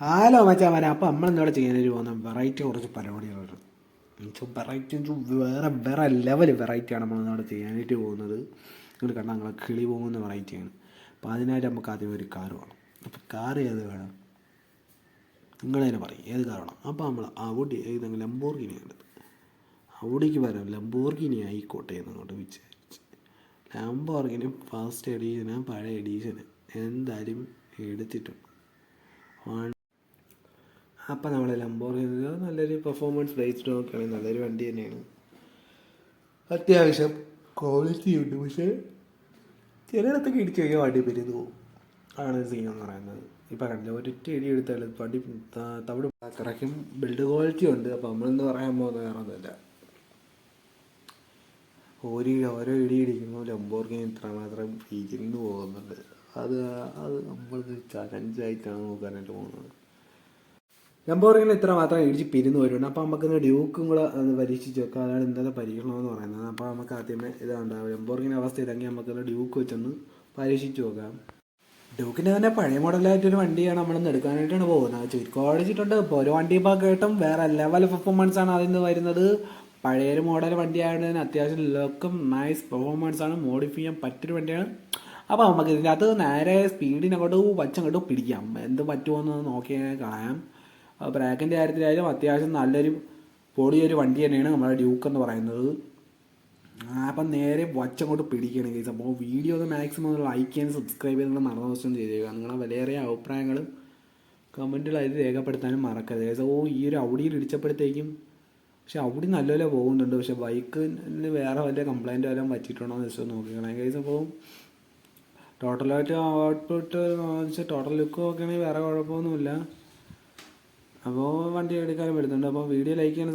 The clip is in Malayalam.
ഹലോ മച്ചാമാരെ അപ്പം നമ്മൾ ഇന്നിവിടെ ചെയ്യാനൊരു പോകുന്ന വെറൈറ്റി കുറച്ച് പരിപാടികളുണ്ട് മീൻസ് വെറൈറ്റി വേറെ വേറെ ലെവൽ വെറൈറ്റിയാണ് നമ്മൾ ഇന്നിവിടെ ചെയ്യാനായിട്ട് പോകുന്നത്. നിങ്ങൾ കണ്ടാൽ നിങ്ങളെ കിളി പോകുന്ന വെറൈറ്റിയാണ് അപ്പോൾ അതിനായിട്ട് നമുക്ക് ആദ്യം ഒരു കാർ വേണം. അപ്പോൾ കാർ ഏത് വേണം? നിങ്ങൾ തന്നെ പറയും ഏത് കാർ വേണം? അപ്പോൾ നമ്മൾ അവിടെ ഏതെങ്കിലും ലംബോർഗിനി കണ്ടത്. അവിടേക്ക് വരാം ലംബോർഗിനി ആയിക്കോട്ടെ എന്നങ്ങോട്ട് വിചാരിച്ച്. ലംബോർഗിനി ഫസ്റ്റ് എഡീഷന് പഴയ എഡീഷന് എന്തായാലും എടുത്തിട്ടുണ്ട്. അപ്പം നമ്മൾ ലംബോർഗിനി നല്ലൊരു പെർഫോമൻസ് ബേസ്ഡ് നോക്കുകയാണെങ്കിൽ നല്ലൊരു വണ്ടി തന്നെയാണ്. അത്യാവശ്യം ക്വാളിറ്റി ഉണ്ട്. പക്ഷേ ചിലയിടത്തൊക്കെ ഇടിച്ച് കഴിഞ്ഞാൽ വണ്ടി പെരുന്ന് പോകും ആണ് സീൻ എന്ന് പറയുന്നത്. ഇപ്പം കണ്ടില്ല ഒരൊറ്റ ഇടി എടുത്താൽ വണ്ടി തവിട് അത്രയ്ക്കും ബിൽഡ് ക്വാളിറ്റി ഉണ്ട്. അപ്പം നമ്മളെന്ന് പറയാൻ പോകുന്ന വേറെ ഒന്നുമില്ല. ഒരു ഓരോ ഇടി ഇടിക്കുമ്പോൾ ലംബോർഗിനി ഇത്രമാത്രം ഫീച്ചറിന് പോകുന്നുണ്ട്. അത് അത് നമ്മൾക്ക് ചലഞ്ചായിട്ടാണ് നോക്കാനായിട്ട് പോകുന്നത്. ലംബോർഗിനി ഇത്ര മാത്രം ഇടിച്ച് പിരിന്ന് വരുന്നുണ്ട് അപ്പോൾ നമുക്ക് ഡ്യൂക്കും കൂടെ ഒന്ന് പരീക്ഷിച്ച് വെക്കാം. അതാണ് ഇന്നത്തെ പരീക്ഷണം എന്ന് പറയുന്നത്. അപ്പോൾ നമുക്ക് ആദ്യമേ ഇതുണ്ടാവും. ലംബോറിങ്ങിന്റെ അവസ്ഥ ഇല്ലെങ്കിൽ നമുക്ക് ഡ്യൂക്ക് വെച്ചൊന്ന് പരീക്ഷിച്ച് നോക്കാം. ഡ്യൂക്കിന്റെ തന്നെ പഴയ മോഡലായിട്ടൊരു വണ്ടിയാണ് നമ്മളിന്ന് എടുക്കാനായിട്ടാണ് പോകുന്നത്. ചുരുക്കം അടിച്ചിട്ടുണ്ട് ഇപ്പോൾ ഒരു വണ്ടി ഇപ്പോൾ കേട്ടും വേറെ ലെവൽ പെർഫോമൻസ് ആണ് അതിൽ നിന്ന് വരുന്നത്. പഴയൊരു മോഡൽ വണ്ടി ആയതുകൊണ്ട് അത്യാവശ്യം ലുക്കും നൈസ് പെർഫോമൻസ് ആണ്. മോഡിഫൈ ചെയ്യാൻ പറ്റിയൊരു വണ്ടിയാണ്. അപ്പോൾ നമുക്ക് ഇതിന്റെ അകത്ത് നേരെ സ്പീഡിനങ്ങോട്ട് വച്ചങ്ങോട്ട് പിടിക്കാം. എന്ത് പറ്റുമോ എന്ന് നോക്കി കളയാം ബ്രാക്കിന്റെ കാര്യത്തിലായാലും അത്യാവശ്യം നല്ലൊരു പൊടിയൊരു വണ്ടി തന്നെയാണ് നമ്മുടെ ഡ്യൂക്ക് എന്ന് പറയുന്നത്. അപ്പം നേരെ വച്ചങ്ങോട്ട് പിടിക്കണം കേസ് അപ്പോൾ വീഡിയോ ഒന്ന് മാക്സിമം ലൈക്ക് ചെയ്യാൻ സബ്സ്ക്രൈബ് ചെയ്ത് മറന്ന ദിവസം ചെയ്തേക്കുക. നിങ്ങളുടെ വിലയേറിയ അഭിപ്രായങ്ങളും കമന്റുകളായി രേഖപ്പെടുത്താനും മറക്കരുത് കേസ് ഓ ഈ ഒരു ഔഡിയിൽ ഇടിച്ചപ്പോഴത്തേക്കും പക്ഷെ ഔഡി നല്ലപോലെ പോകുന്നുണ്ട്. പക്ഷെ ബൈക്കിന് വേറെ വല്ല കംപ്ലൈന്റ് വല്ലതും പറ്റിയിട്ടുണ്ടോ എന്ന് വെച്ചാൽ നോക്കിക്കണം കേസ് അപ്പോൾ ടോട്ടലായിട്ട് ഔട്ട്പുട്ട് ടോട്ടൽ ലുക്ക് നോക്കുകയാണെങ്കിൽ വേറെ കുഴപ്പമൊന്നുമില്ല. അപ്പോൾ വണ്ടി എടുക്കാനും വരുന്നുണ്ട് അപ്പോൾ വീഡിയോ ലൈക്ക് ചെയ്യാൻ